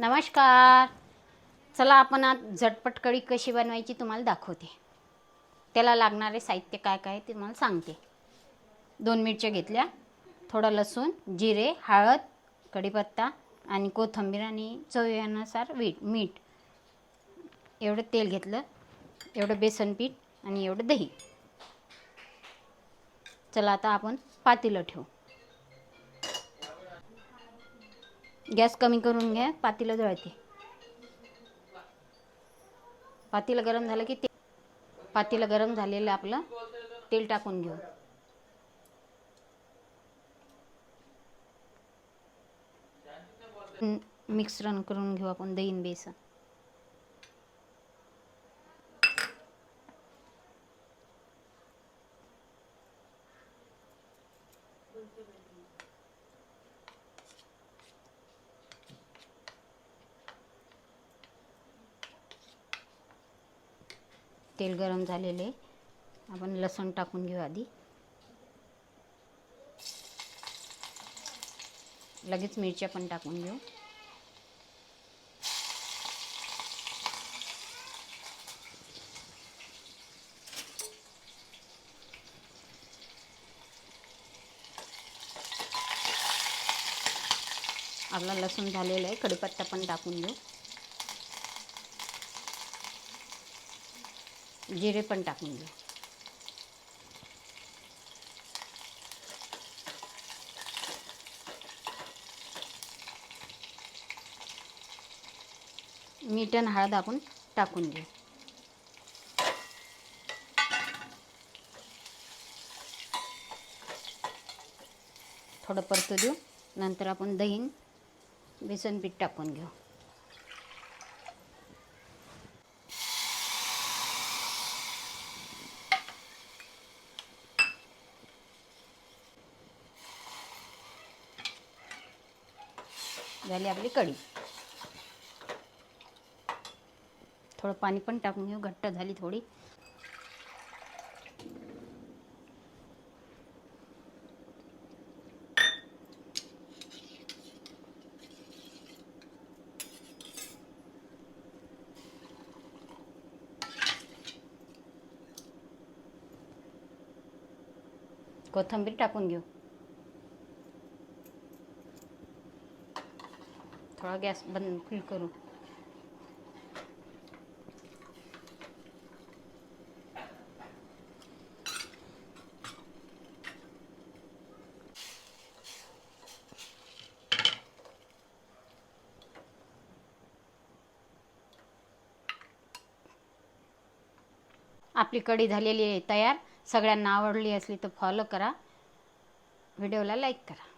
नमस्कार. चला आपण आज झटपट कढी कशी बनवायची तुम्हाला दाखवते. त्याला लागणारे साहित्य काय काय ते तुम्हाला सांगते. दोन मिरच्या घेतल्या. थोडं लसूण जिरे हळद कढीपत्ता आणि कोथिंबीर आणि चवीनुसार वीट मीठ. एवढं तेल घेतलं. एवढं बेसन पीठ आणि एवढं दही. चला आता आपण पातेलं ठेवू. गॅस कमी करून घ्या पातेलं जळते. पातेलं गरम झालं की ते पातेलं गरम झालेलं आपलं तेल टाकून घेऊ. हं, मिश्रण करून घेऊ आपण दही आणि बेसन. तेल गरम झालेले आपण लसण टाकून घेऊ आधी. लगेच मिरच्या पण टाकून घेऊ. आपला लसूण झालेला आहे. कढीपत्ता पण टाकून घेऊ. जिरे पण टाकून घेऊ मीठ आणि हळद आपण टाकून घेऊ थोडं परतू देऊ. नंतर आपण दही बेसन पीठ टाकून घेऊ. झाली आपली कढी. थोडं पाणी पण टाकून घेऊ घट्ट झाली थोडी. कोथिंबीर टाकून घेऊ. थोडा गॅस बंद फुल करू. आपली कढी झालेली आहे तयार. सगळ्यांना आवडली असली तर फॉलो करा. व्हिडिओला लाईक करा.